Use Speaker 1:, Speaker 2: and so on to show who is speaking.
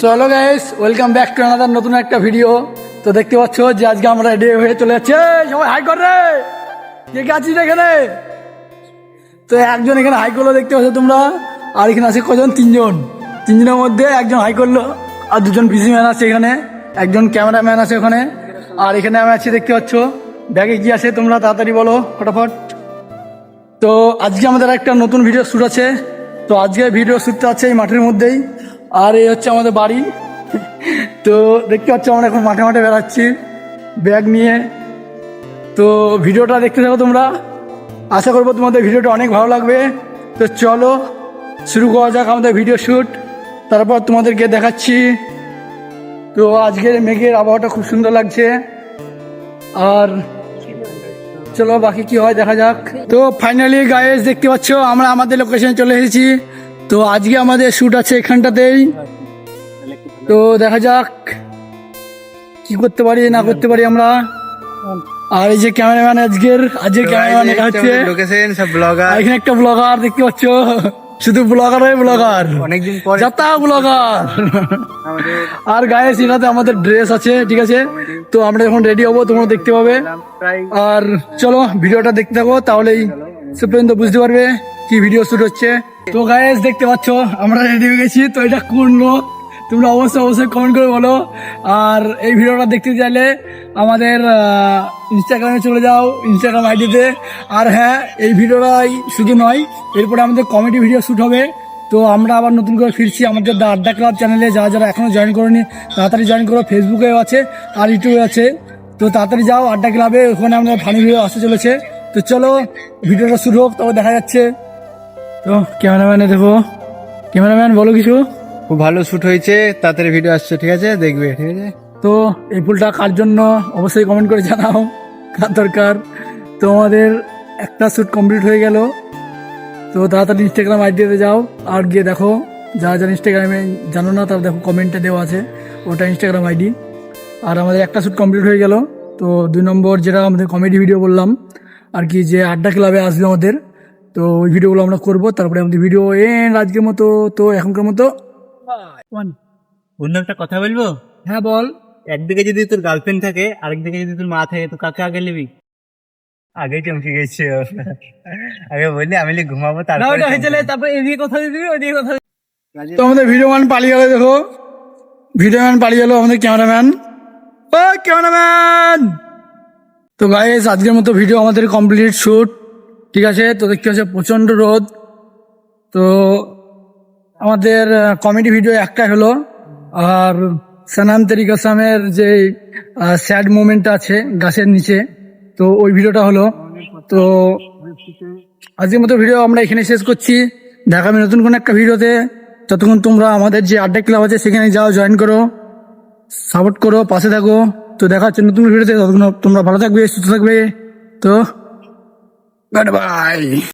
Speaker 1: চলো guys welcome back to another নতুন একটা ভিডিও তো দেখতে পাচ্ছ যে আজকে আমরা রেডি হয়ে চলে যাচ্ছে। সবাই হাই কর রে! কে কে আছিস এখানে? তো একজন এখানে হাই করল, দেখতে পাচ্ছ তোমরা। আর এখানে আছে কজন? তিনজন। তিনজনের মধ্যে একজন হাই করল, আর দুজন ম্যান আছে এখানে। একজন ক্যামেরাম্যান আছে ওখানে। আর এখানে আমি আছি, দেখতে পাচ্ছ। ব্যাগে কি আছে তোমরা তাড়াতাড়ি বলো, ফটাফট। তো আজকে আমাদের একটা নতুন ভিডিও শ্যুট আছে। তো আজকে ভিডিও শ্যুটটা আছে এই মাঠের মধ্যেই। আর এই হচ্ছে আমাদের বাড়ি। তো দেখতে পাচ্ছ আমরা এখন মাঠে মাঠে বেড়াচ্ছি, ব্যাগ নিয়ে। তো ভিডিওটা দেখতে থাকো তোমরা। আশা করব তোমাদের ভিডিওটা অনেক ভালো লাগবে। তো চলো, শুরু করা যাক আমাদের ভিডিও শ্যুট তারপর তোমাদেরকে দেখাচ্ছি। তো আজকের মেঘের আবহাওয়াটা খুব সুন্দর লাগছে। আর চলো বাকি কি হয় দেখা যাক। তো ফাইনালি গায়েস দেখতে পাচ্ছ, আমরা আমাদের লোকেশনে চলে এসেছি। তো আজকে আমাদের শ্যুট আছে এখানটাতেই। তো দেখা যাক কি করতে পারি না করতে পারি আমরা। আর এই যে ক্যামেরাম্যান আজকের আজকের ক্যামেরাম্যান এটা হচ্ছে।
Speaker 2: লোকেশন সব ব্লগার
Speaker 1: আর এখানে একটা ব্লগার দেখতে পাচ্ছ। শুধু ব্লগার হয়ে ব্লগার
Speaker 2: অনেকদিন পরে
Speaker 1: যাতা ব্লগার আর গায়ে সিনাতে আমাদের ড্রেস আছে ঠিক আছে? তো আমরা যখন রেডি হব তোমরা দেখতে পাবে। আর চলো ভিডিওটা দেখতে থাকো তাহলেই সে পর্যন্ত বুঝতে পারবে কি ভিডিও শুট হচ্ছে। তো গায়েস দেখতে পাচ্ছ, আমরা রেডি হয়ে গেছি। তো এটা কোন লোক তোমরা অবশ্যই অবশ্যই কমেন্ট করে বলো। আর এই ভিডিওটা দেখতে চাইলে আমাদের ইনস্টাগ্রামে চলে যাও ইনস্টাগ্রাম আইডিতে আর হ্যাঁ এই ভিডিওটাই শুধু নয়, এরপরে আমাদের কমেডি ভিডিও শ্যুট হবে। তো আমরা আবার নতুন করে ফিরছি আমাদের দ্য আড্ডা ক্লাব চ্যানেলে যারা যারা এখনও জয়েন করেনি, তাড়াতাড়ি জয়েন করো। ফেসবুকেও আছে, আর ইউটিউবে আছে। তো তাড়াতাড়ি যাও, আড্ডা ক্লাবে ওখানে আমাদের ফানি ভিডিও আসতে চলেছে। তো চলো, ভিডিওটা শুরু হোক তবে দেখা যাচ্ছে। তো ক্যামেরাম্যানে দেখো। ক্যামেরাম্যান বলো কিছু?
Speaker 2: খুব ভালো শ্যুট হয়েছে তাড়াতাড়ি ভিডিও আসছে ঠিক আছে? দেখবে ঠিক আছে?
Speaker 1: তো এই ফুলটা কার জন্য? অবশ্যই কমেন্ট করে জানাও কার দরকার। তো আমাদের একটা শ্যুট কমপ্লিট হয়ে গেল। তো তাড়াতাড়ি ইনস্টাগ্রাম আইডিতে যাও আর গিয়ে দেখো। যারা যারা ইনস্টাগ্রামে জানো না তারা দেখো কমেন্টে দেওয়া আছে ওটা ইনস্টাগ্রাম আইডি আর আমাদের একটা শ্যুট কমপ্লিট হয়ে গেল। তো দুই নম্বর যেটা আমাদের কমেডি ভিডিও বললাম আর কি যে আড্ডা ক্লাবে আসবে আমাদের তো ওই ভিডিওগুলো আমরা করব তারপরে আমাদের ভিডিও এন আজকের মতো তো এখনকার মতো।
Speaker 2: বন্ধু একটা কথা বলব?
Speaker 1: হ্যাঁ বল।
Speaker 2: একদিকে যদি তোর গার্লফ্রেন্ড থাকে আরেকদিকে যদি তোর মা থাকে তো কাকে আগে নিবি? আগে চমকে গেছে। আগে বললি আমি ঘুমাবো তারপরে
Speaker 1: তারপরে এদিকে কথা দিবি ওইদিকে কথা তো আমাদের ভিডিও ম্যান পালিয়ে গেল দেখো। ভিডিও ম্যান পালিয়ে গেল আমাদের ক্যামেরাম্যান ও ক্যামেরাম্যান তো গাইস আজকের মতো ভিডিও আমাদের কমপ্লিট শুট ঠিক আছে, তো দেখতে হচ্ছে প্রচণ্ড রোদ। তো আমাদের কমেডি ভিডিও একটাই হলো, আর সানাম তেরি কাসামের যে স্যাড মোমেন্ট আছে গাছের নিচে, তো ওই ভিডিওটা হলো। তো আজকের মতো ভিডিও আমরা এখানে শেষ করছি। দেখা হবে নতুন কোনো একটা ভিডিওতে ততক্ষণ তোমরা আমাদের যে আড্ডা ক্লাব আছে, সেখানে যাও জয়েন করো সাপোর্ট করো, পাশে থাকো। তো দেখা হচ্ছে নতুন ভিডিওতে ততক্ষণ তোমরা ভালো থাকবে, সুস্থ থাকবে। তো Goodbye